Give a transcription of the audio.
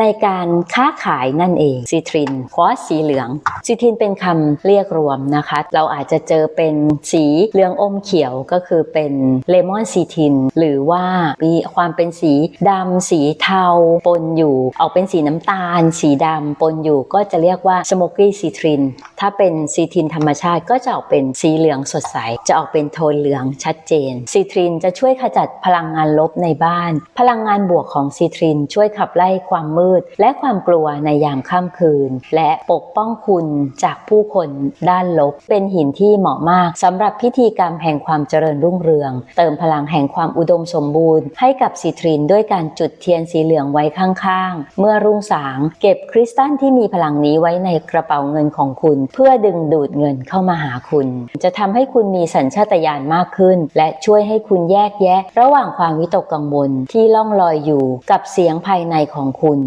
ในการค้าขายนั่นเองซิทรินควอสสีเหลืองซิทรินเป็นคำเรียกรวมนะคะ เราอาจจะเจอเป็นสีเหลืองอมเขียวก็คือเป็นเลมอนซีทิน หรือว่ามีความเป็นสีดำสีเทาปนอยู่ ออกเป็นสีน้ำตาล สีดำปนอยู่ก็จะเรียกว่าสโมกี้ซีทริน ถ้าเป็นซีทินธรรมชาติก็จะออกเป็นสีเหลืองสดใส จะออกเป็นโทนเหลืองชัดเจนซีทรินจะช่วยขจัดพลังงานลบในบ้าน พลังงานบวกของซีทรินช่วยขับไล่ความมืด และความกลัวในยามค่ำคืน และปกป้องคุณจากผู้คนด้านลบ เป็นหินที่เหมาะมากสำหรับพิธีกรรมแห่งความเจริญรุ่งเรือง เติมพลังแห่งความอุดมสมบูรณ์ให้กับซีทรินด้วยการจุดเทียนสีเหลืองไว้ข้างๆ เมื่อรุ่งสาง เก็บคริสตัลที่มีพลังนี้ไว้ในกระเป๋าเงินของคุณ เพื่อดึงดูดเงินเข้ามาหาคุณ จะทำให้คุณมีสัญชาตญาณมากขึ้น และช่วยให้คุณแยกแยะ ระหว่างความวิตกกังวลที่ล่องลอยอยู่กับเสียงภายในของคุณ